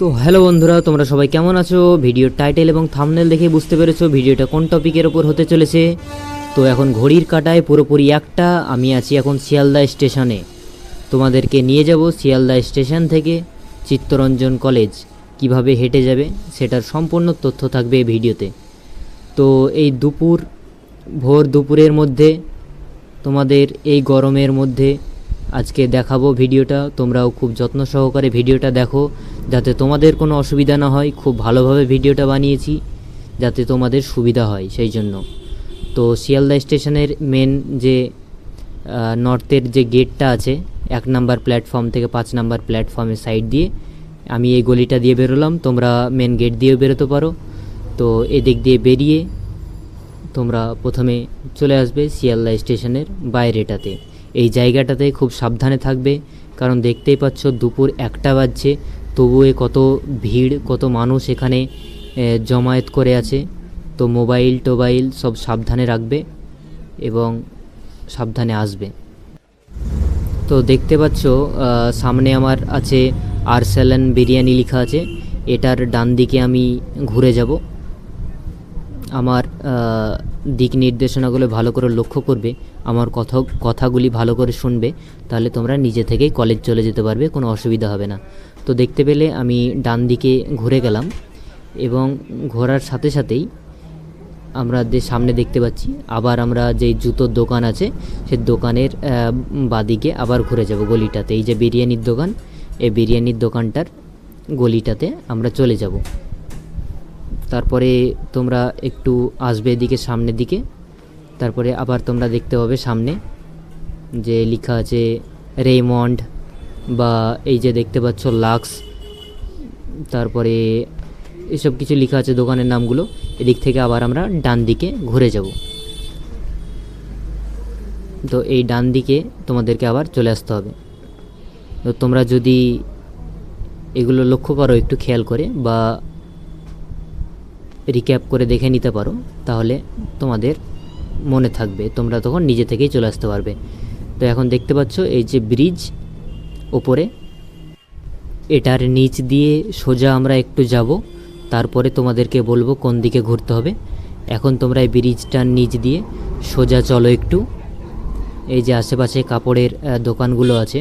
তো হ্যালো বন্ধুরা, তোমরা সবাই কেমন আছো? ভিডিওর টাইটেল এবং থামনেল দেখে বুঝতে পেরেছ ভিডিওটা কোন টপিকের ওপর হতে চলেছে। তো এখন ঘড়ির কাটায় পুরোপুরি একটা, আমি আছি এখন শিয়ালদা স্টেশনে। তোমাদেরকে নিয়ে যাব শিয়ালদা স্টেশন থেকে চিত্তরঞ্জন কলেজ। কীভাবে হেঁটে যাবে সেটার সম্পূর্ণ তথ্য থাকবে এই ভিডিওতে। তো এই দুপুর, ভোর দুপুরের মধ্যে, তোমাদের এই গরমের মধ্যে আজকে দেখাবো ভিডিওটা। তোমরাও খুব যত্ন সহকারে ভিডিওটা দেখো, যাতে তোমাদের কোনো অসুবিধা না হয়। খুব ভালোভাবে ভিডিওটা বানিয়েছি, যাতে তোমাদের সুবিধা হয় সেই জন্য। তো শিয়ালদা স্টেশনের মেন যে নর্থের যে গেটটা আছে, এক নাম্বার প্ল্যাটফর্ম থেকে পাঁচ নাম্বার প্ল্যাটফর্মের সাইড দিয়ে, আমি এই গলিটা দিয়ে বেরোলাম। তোমরা মেন গেট দিয়েও বেরোতে পারো। তো এদিক দিয়ে বেরিয়ে তোমরা প্রথমে চলে আসবে শিয়ালদা স্টেশনের বাইরেটাতে। এই জায়গাটাতে খুব সাবধানে থাকবে। কারণ দেখতেই পাচ্ছ দুপুর একটা বাজছে। তবুয়ে কত ভিড়, কত মানুষ এখানে জমায়েত করে আছে। তো মোবাইল, টোবাইল সব সাবধানে রাখবে এবং সাবধানে আসবে। তো দেখতে পাচ্ছ সামনে আমার আছে আরসালান বিরিয়ানি লেখা আছে। এটার ডান দিকে আমি ঘুরে যাব। আমার দিক নির্দেশনাগুলো ভালো করে লক্ষ্য করবে, আমার কথা, কথাগুলি ভালো করে শুনবে, তাহলে তোমরা নিজে থেকেই কলেজ চলে যেতে পারবে, কোনো অসুবিধা হবে না। তো দেখতে পেলে আমি ডান দিকে ঘুরে গেলাম এবং ঘোরার সাথে সাথেই আমরা যে সামনে দেখতে পাচ্ছি, আবার আমরা যে জুতোর দোকান আছে, সে দোকানের বাদিকে আবার ঘুরে যাব গলিটাতে। এই যে বিরিয়ানির দোকান, এই বিরিয়ানির দোকানটার গলিটাতে আমরা চলে যাব। তারপরে তোমরা একটু আসবে এদিকে সামনের দিকে। তারপরে আবার তোমরা দেখতে পাবে সামনে যে লেখা আছে রেমন্ড বা এই যে দেখতে পাচ্ছ লাক্স। তারপরে এসব কিছু লেখা আছে দোকানের নামগুলো। এদিক থেকে আবার আমরা ডান দিকে ঘুরে যাব। তো এই ডান দিকে তোমাদেরকে আবার চলে আসতে হবে। তো তোমরা যদি এগুলো লক্ষ্য করো একটু খেয়াল করে বা রিক্যাপ করে দেখে নিতে পারো, তাহলে তোমাদের মনে থাকবে, তোমরা তখন নিজে থেকেই চলে আসতে পারবে। তো এখন দেখতে পাচ্ছ এই যে ব্রিজ ওপরে, এটার নিচ দিয়ে সোজা আমরা একটু যাব, তারপরে তোমাদেরকে বলব কোন দিকে ঘুরতে হবে। এখন তোমরা এই ব্রিজটার নিচ দিয়ে সোজা চলো একটু। এই যে আশেপাশে কাপড়ের দোকানগুলো আছে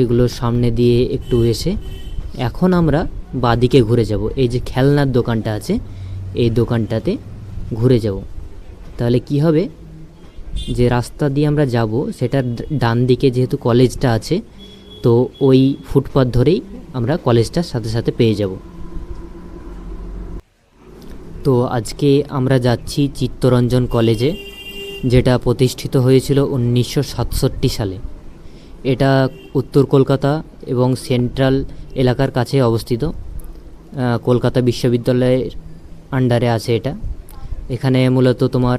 এগুলোর সামনে দিয়ে একটু এসে এখন আমরা বাদিকে ঘুরে যাব। এই যে খেলনার দোকানটা আছে, এই দোকানটাতে ঘুরে যাব। তাহলে কি হবে? যে রাস্তা দিয়ে আমরা যাব, সেটার ডান দিকে যেহেতু কলেজটা আছে, তো ওই ফুটপাথ ধরেই আমরা কলেজটার সাথে সাথে পেয়ে যাব। তো আজকে আমরা যাচ্ছি চিত্তরঞ্জন কলেজে, যেটা প্রতিষ্ঠিত হয়েছিল উনিশশো সাতষট্টি সালে। এটা উত্তর কলকাতা এবং সেন্ট্রাল এলাকার কাছে অবস্থিত। কলকাতা বিশ্ববিদ্যালয়ের আন্ডারে আছে এটা। এখানে মূলত তোমার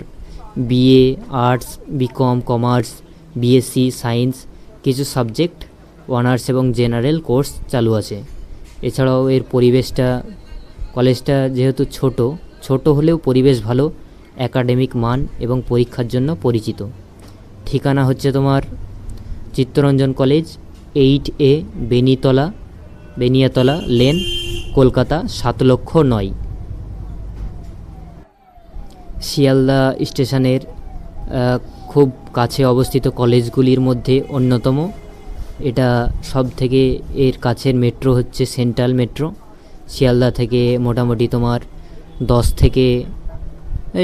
BA arts BCom commerce BSc science কিছু সাবজেক্ট অনার্স এবং জেনারেল কোর্স চালু আছে। এছাড়াও এর পরিবেশটা কলেজটা যেহেতু ছোট ছোট হলেও পরিবেশ ভালো একাডেমিক মান এবং পরীক্ষার জন্য পরিচিত। ঠিকানা হচ্ছে তোমার Chittaranjan college, eight A Benitola, Beniatola, lane, Kolkata, সাত লক্ষ নয়। শিয়ালদা স্টেশনের খুব কাছে অবস্থিত কলেজগুলির মধ্যে অন্যতম। এটা সব থেকে এর কাছের মেট্রো হচ্ছে সেন্ট্রাল মেট্রো। শিয়ালদা থেকে মোটামুটি তোমার দশ থেকে,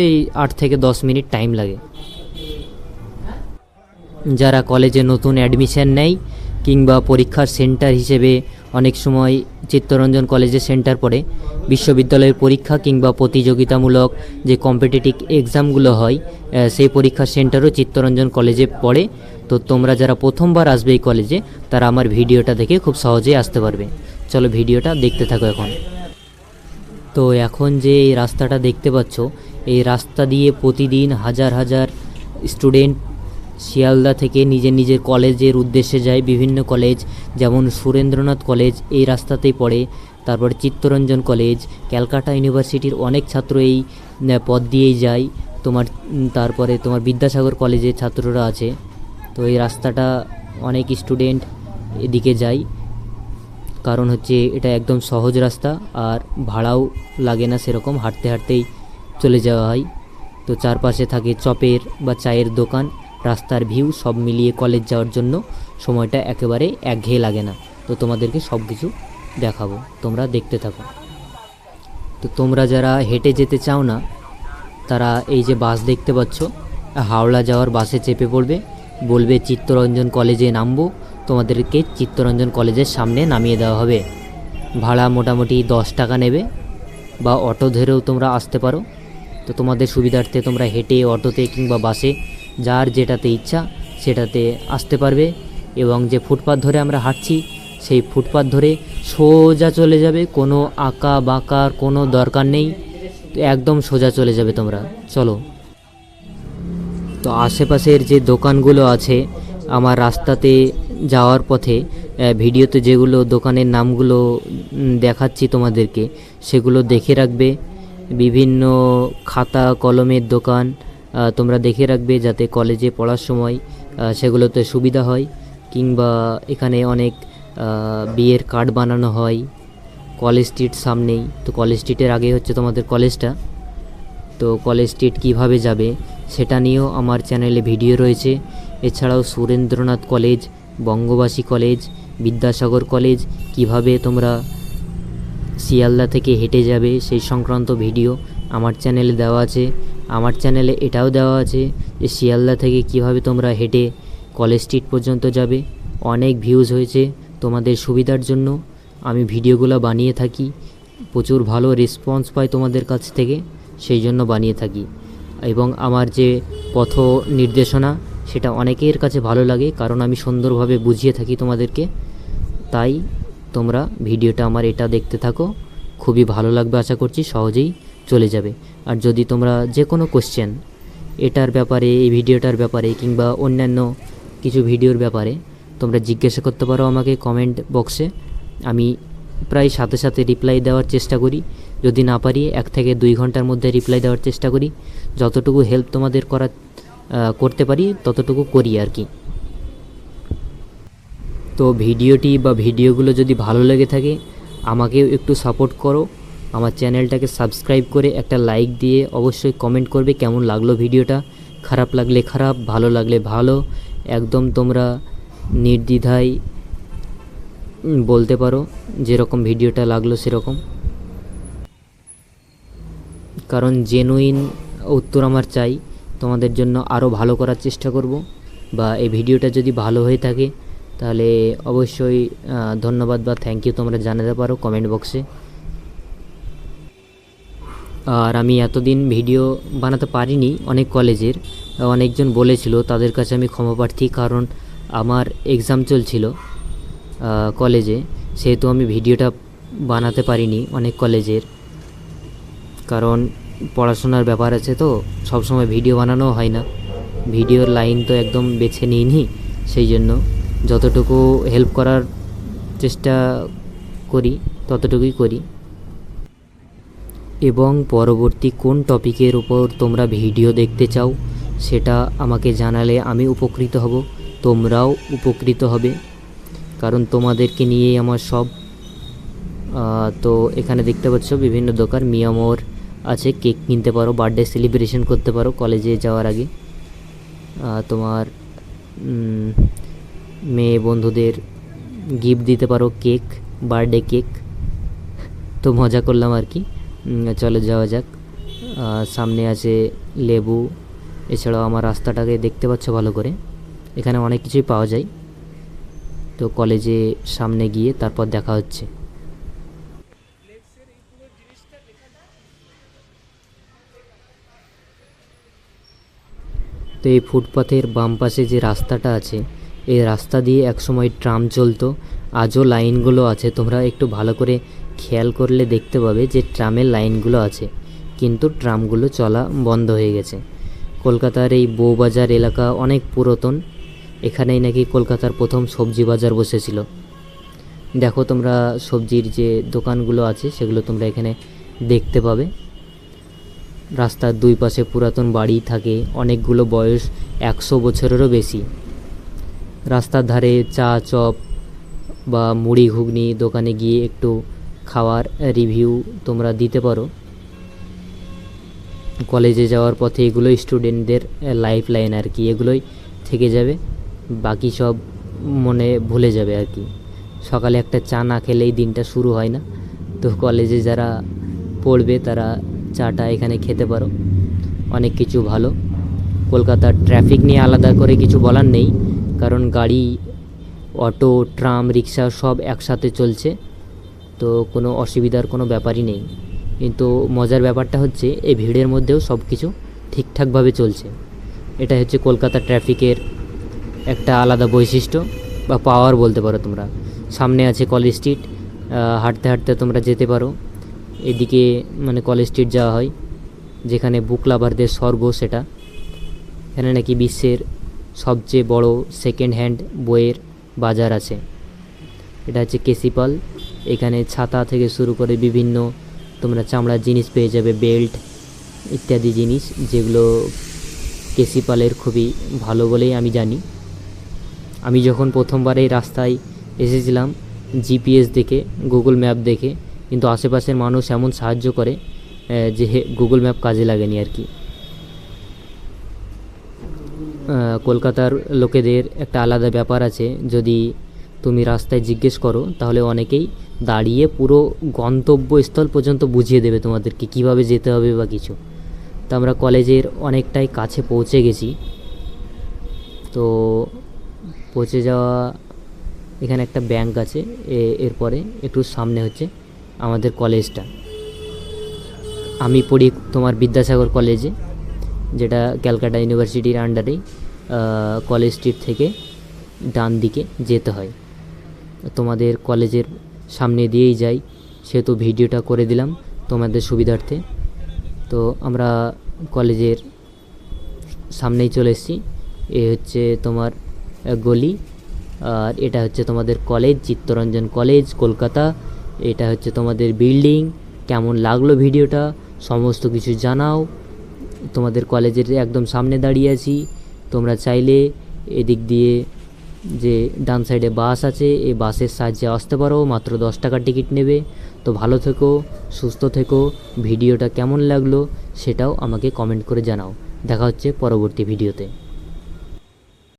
এই আট থেকে দশ মিনিট টাইম লাগে। যারা কলেজে নতুন অ্যাডমিশন নেয় কিংবা পরীক্ষার সেন্টার হিসেবে অনেক সময় চিত্তরঞ্জন কলেজে সেন্টার পড়ে, বিশ্ববিদ্যালয়ের পরীক্ষা কিংবা প্রতিযোগিতামূলক যে কম্পিটিটিভ এক্সামগুলো হয় সেই পরীক্ষার সেন্টারও চিত্তরঞ্জন কলেজে পড়ে। তো তোমরা যারা প্রথমবার আসবে এই কলেজে, তারা আমার ভিডিওটা দেখে খুব সহজেই আসতে পারবে। চলো ভিডিওটা দেখতে থাকো এখন। তো এখন যে এই রাস্তাটা দেখতে পাচ্ছ, এই রাস্তা দিয়ে প্রতিদিন হাজার হাজার স্টুডেন্ট শিয়ালদা থেকে নিজের নিজের কলেজের উদ্দেশ্যে যায় বিভিন্ন কলেজ, যেমন সুরেন্দ্রনাথ কলেজ, এই রাস্তাতেই পড়ে। তারপর চিত্তরঞ্জন কলেজ, ক্যালকাটা ইউনিভার্সিটির অনেক ছাত্র এই পথ দিয়েই যায়। তোমার তারপরে তোমার বিদ্যাসাগর কলেজের ছাত্ররা আছে। তো এই রাস্তাটা অনেক স্টুডেন্ট এদিকে যায়। কারণ হচ্ছে এটা একদম সহজ রাস্তা, আর ভাড়াও লাগে না সেরকম, হাঁটতে হাঁটতেই চলে যাওয়া হয়। তো চারপাশে থাকে চপের বা চায়ের দোকান। রাস্তার ভিউ সব মিলিয়ে কলেজ যাওয়ার জন্য সময়টা একেবারে একঘেয়ে লাগে না। তো তোমাদেরকে সব কিছু দেখাবো। তোমরা দেখতে থাকো। তো তোমরা যারা হেঁটে যেতে চাও না, তারা এই যে বাস দেখতে পাচ্ছ, হাওড়া যাওয়ার বাসে চেপে পড়বে। বলবে, চিত্তরঞ্জন কলেজে নামবো। তোমাদেরকে চিত্তরঞ্জন কলেজের সামনে নামিয়ে দেওয়া হবে। ভাড়া মোটামুটি দশ টাকা নেবে বা অটো ধরেও তোমরা আসতে পারো। তো তোমাদের সুবিধার্থে তোমরা হেঁটে অটোতে কিংবা বাসে যার যেটাতে ইচ্ছা সেটাতে আসতে পারবে এবং যে ফুটপাথ ধরে আমরা হাঁটছি, সেই ফুটপাথ ধরে সোজা চলে যাবে, কোনো আঁকা বাঁকার কোনো দরকার নেই, একদম সোজা চলে যাবে তোমরা। চলো। তো আশেপাশের যে দোকানগুলো আছে, আমার রাস্তাতে যাওয়ার পথে ভিডিওতে যেগুলো দোকানের নামগুলো দেখাচ্ছি তোমাদেরকে, সেগুলো দেখে রাখবে। বিভিন্ন খাতা, কলমের দোকান তোমরা দেখে রাখবে যাতে কলেজে পড়ার সময় সেগুলোতে সুবিধা হয়, কিংবা এখানে অনেক বিয়ের কার্ড বানানো হয় কলেজ স্ট্রিট সামনেই। তো কলেজ স্ট্রিটের আগে হচ্ছে তোমাদের কলেজটা তো কলেজ স্ট্রিট কীভাবে যাবে, সেটা নিয়েও আমার চ্যানেলে ভিডিও রয়েছে। এছাড়াও Surendranath college Bangabasi college Vidyasagar college কীভাবে তোমরা শিয়ালদা থেকে হেঁটে যাবে সেই সংক্রান্ত ভিডিও আমার চ্যানেলে দেওয়া আছে। আমার চ্যানেলে এটাও দেওয়া আছে যে শিয়ালদা থেকে কীভাবে তোমরা হেঁটে কলেজ স্ট্রিট পর্যন্ত যাবে। অনেক ভিউজ হয়েছে তোমাদের সুবিধার জন্য। আমি ভিডিওগুলো বানিয়ে থাকি। প্রচুর ভালো রেসপন্স পাই তোমাদের কাছ থেকে, সেই জন্য বানিয়ে থাকি। এবং আমার যে পথ নির্দেশনা, সেটা অনেকের কাছে ভালো লাগে, কারণ আমি সুন্দরভাবে বুঝিয়ে থাকি তোমাদেরকে। তাই তোমরা ভিডিওটা আমার এটা দেখতে থাকো। খুবই ভালো লাগবে আশা করছি, সহজেই চলে যাবে। আর যদি তোমরা যে কোনো কোশ্চেন এটার ব্যাপারে, এই ভিডিওটার ব্যাপারে কিংবা অন্যান্য কিছু ভিডিওর ব্যাপারে তোমরা জিজ্ঞাসা করতে পারো আমাকে কমেন্ট বক্সে আমি প্রায় সাথে সাথে রিপ্লাই দেওয়ার চেষ্টা করি। যদি না পারি, এক থেকে দুই ঘণ্টার মধ্যে রিপ্লাই দেওয়ার চেষ্টা করি। যতটুকু হেল্প তোমাদের করা করতে পারি, ততটুকু করি আর কি। তো ভিডিওটি বা ভিডিওগুলো যদি ভালো লেগে থাকে, আমাকেও একটু সাপোর্ট করো। আমার চ্যানেলটাকে সাবস্ক্রাইব করে একটা লাইক দিয়ে অবশ্যই কমেন্ট করবে কেমন লাগল ভিডিওটা। খারাপ লাগলে খারাপ, ভালো লাগলে ভালো। একদম তোমরা নির্দ্বিধায় বলতে পারো যেরকম ভিডিওটা লাগল সেরকম। কারণ জেনুইন উত্তর আমার চাই। তোমাদের জন্য আরও ভালো করার চেষ্টা করব। বা এই ভিডিওটা যদি ভালো হয়ে থাকে, তাহলে অবশ্যই ধন্যবাদ বা থ্যাংক ইউ তোমরা জানাতে পারো কমেন্ট বক্সে আর আমি এতদিন ভিডিও বানাতে পারিনি অনেক কলেজের। অনেকজন বলেছিল, তাদের কাছে আমি ক্ষমা প্রার্থী, কারণ আমার এক্সাম চলছিল কলেজে। সেহেতু আমি ভিডিওটা বানাতে পারিনি অনেক কলেজের। কারণ পড়াশোনার ব্যাপার আছে তো, সবসময় ভিডিও বানানো হয় না। ভিডিওর লাইন তো একদম বেছে নিইনি, সেই জন্য যতটুকু হেল্প করার চেষ্টা করি, ততটুকুই করি। এবং পরবর্তী কোন টপিকের উপর তোমরা ভিডিও দেখতে চাও, সেটা আমাকে জানালে আমি উপকৃত হব, তোমরাও উপকৃত হবে। কারণ তোমাদেরকে নিয়েই আমার সব। তো এখানে দেখতে পাচ্ছ বিভিন্ন দোকান মিয়ামোর আছে, কেক কিনতে পারো বার্থডে সেলিব্রেশন করতে পারো, কলেজে যাওয়ার আগে। তোমার মেয়ে বন্ধুদের গিফট দিতে পারো, কেক বার্থডে কেক। তো মজা করলাম আর কি। চলো যাওয়া যাক। সামনে আছে লেবু। এছাড়াও আমার রাস্তাটাকে দেখতে পাচ্ছ ভালো করে। এখানে অনেক কিছুই পাওয়া যায়। তো কলেজে সামনে গিয়ে তারপর দেখা হচ্ছে। তো এই ফুটপাথের বাম পাশে যে রাস্তাটা আছে, এই রাস্তা দিয়ে একসময় ট্রাম চলতো। আজও লাইনগুলো আছে। তোমরা একটু ভালো করে খেয়াল করলে দেখতে পাবে যে ট্রামের লাইনগুলো আছে, কিন্তু ট্রামগুলো চলা বন্ধ হয়ে গেছে। কলকাতার এই বউবাজার এলাকা অনেক পুরাতন। এখানেই নাকি কলকাতার প্রথম সবজি বাজার বসেছিল। দেখো তোমরা সবজির যে দোকানগুলো আছে, সেগুলো তোমরা এখানে দেখতে পাবে। রাস্তার দুই পাশে পুরাতন বাড়ি থাকে, অনেকগুলো বয়স একশো বছরেরও বেশি। রাস্তার ধারে চা চপ বা মুড়ি ঘুগনি দোকানে গিয়ে একটু খাওয়ার রিভিউ তোমরা দিতে পারো। কলেজে যাওয়ার পথে এগুলোই স্টুডেন্টদের লাইফ লাইন আর কি, এগুলোই থেকে যাবে। বাকি সব মনে ভুলে যাবে আর কি। সকালে একটা চা না খেলেই দিনটা শুরু হয় না। তো কলেজে যারা পড়বে তারা চাটা এখানে খেতে পারো। অনেক কিছু ভালো। কলকাতার ট্রাফিক নিয়ে আলাদা করে কিছু বলার নেই। কারণ গাড়ি, অটো ট্রাম রিক্সা সব একসাথে চলছে। তো কোনো অসুবিধার কোনো ব্যাপারই নেই। কিন্তু মজার ব্যাপারটা হচ্ছে, এই ভিড়ের মধ্যেও সব কিছু ঠিকঠাকভাবে চলছে। এটা হচ্ছে কলকাতা ট্রাফিকের একটা আলাদা বৈশিষ্ট্য বা পাওয়ার বলতে পারো তোমরা। সামনে আছে কলেজ স্ট্রিট হাঁটতে হাঁটতে তোমরা যেতে পারো। এদিকে মানে কলেজ স্ট্রিট যাওয়া হয়, যেখানে বুক লাভারদের স্বর্গ সেটা। এখানে নাকি বিশ্বের সবচেয়ে বড় সেকেন্ড হ্যান্ড বইয়ের বাজার আছে। এটা হচ্ছে কেসিপাল এখানে ছাতা থেকে শুরু করে বিভিন্ন তোমরা চামড়ার জিনিস পেয়ে যাবে, বেল্ট ইত্যাদি জিনিস, যেগুলো কেসিপালের খুবই ভালো বলেই আমি জানি। আমি যখন প্রথমবার এই রাস্তায় এসেছিলাম, জিপিএস দেখে, গুগল ম্যাপ দেখে, কিন্তু আশেপাশের মানুষ এমন সাহায্য করে যে গুগল ম্যাপ কাজে লাগেনি আর কি। কলকাতার লোকেদের একটা আলাদা ব্যাপার আছে, যদি তুমি রাস্তায় জিজ্ঞেস করো, তাহলে অনেকেই দাঁড়িয়ে পুরো গন্তব্যস্থল পর্যন্ত বুঝিয়ে দেবে তোমাদেরকে, কীভাবে যেতে হবে বা কিছু। তো আমরা কলেজের অনেকটাই কাছে পৌঁছে গেছি। তো পৌঁছে যাওয়া, এখানে একটা ব্যাংক আছে এরপরে একটু সামনে হচ্ছে আমাদের কলেজটা। আমি পড়ি তোমার বিদ্যাসাগর কলেজে, যেটা ক্যালকাটা ইউনিভার্সিটির আন্ডারেই কলেজ স্ট্রিট থেকে ডান দিকে যেতে হয়। তোমাদের কলেজের সামনে দিয়েই যাই। সেহেতু ভিডিওটা করে দিলাম তোমাদের সুবিধার্থে। তো আমরা কলেজের সামনেই চলে এসেছি। এ হচ্ছে তোমার গলি। আর এটা হচ্ছে তোমাদের কলেজ, চিত্তরঞ্জন কলেজ, কলকাতা। এটা হচ্ছে তোমাদের বিল্ডিং। কেমন লাগল ভিডিওটা? সমস্ত কিছু জানাও। তোমাদের কলেজের একদম সামনে দাঁড়িয়ে আছি। তোমরা চাইলে এদিক দিয়ে যে ডান সাইডে বাস আছে, এই বাসের সাহায্যে আসতে পারো, মাত্র দশ টাকার টিকিট নেবে। তো ভালো থেকো, সুস্থ থেকো, ভিডিওটা কেমন লাগল সেটাও আমাকে কমেন্ট করে জানাও। দেখা হচ্ছে পরবর্তী ভিডিওতে।